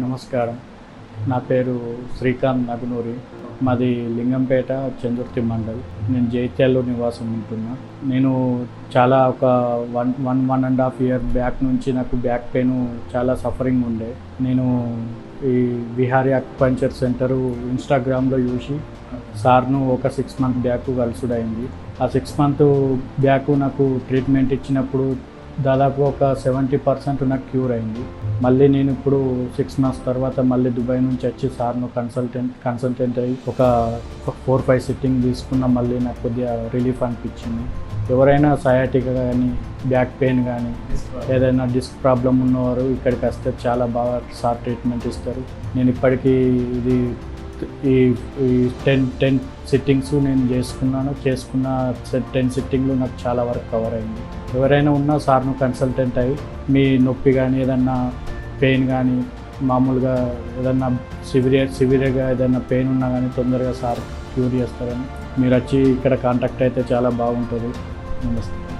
నమస్కారం. నా పేరు శ్రీకాంత్ నగునూరి. మాది లింగంపేట చందుర్తి మండల్. నేను జైత్యాల్లో నివాసం ఉంటున్నా. నేను చాలా ఒక one one one and half year back నుంచి నాకు బ్యాక్ పెయిన్ చాలా సఫరింగ్ ఉండే. నేను ఈ విహారీ అక్యుపంచర్ సెంటరు ఇన్స్టాగ్రామ్లో చూసి సార్ను ఒక సిక్స్ మంత్ బ్యాక్ కలుసుడైంది. ఆ సిక్స్ మంత్ బ్యాక్ నాకు ట్రీట్మెంట్ ఇచ్చినప్పుడు దాదాపు ఒక సెవెంటీ పర్సెంట్ నాకు క్యూర్ అయింది. మళ్ళీ నేను ఇప్పుడు సిక్స్ మంత్స్ తర్వాత మళ్ళీ దుబాయ్ నుంచి వచ్చి సార్ను కన్సల్టెంట్ కన్సల్టెంట్ అయ్యి ఒక ఫోర్ ఫైవ్ సిట్టింగ్ తీసుకున్న మళ్ళీ నాకు కొద్దిగా రిలీఫ్ అనిపించింది. ఎవరైనా సయాటిక్ కానీ బ్యాక్ పెయిన్ కానీ ఏదైనా డిస్క్ ప్రాబ్లం ఉన్నవారు ఇక్కడికి వస్తే చాలా బాగా సార్ ట్రీట్మెంట్ ఇస్తారు. నేను ఇప్పటికీ ఇది ఈ ఈ టెన్ టెన్ సిట్టింగ్స్ నేను చేసుకున్నాను. చేసుకున్న టెన్ సిట్టింగ్లు నాకు చాలా వరకు కవర్ అయింది ఎవరైనా ఉన్నా సార్ను కన్సల్టెంట్ అయ్యి మీ నొప్పి కానీ ఏదన్నా పెయిన్ కానీ మామూలుగా ఏదన్నా సివిరియర్ సివియర్గా ఏదైనా పెయిన్ ఉన్నా కానీ తొందరగా సార్ క్యూర్ చేస్తారని. మీరు వచ్చి ఇక్కడ కాంటాక్ట్ అయితే చాలా బాగుంటుంది. నమస్తే.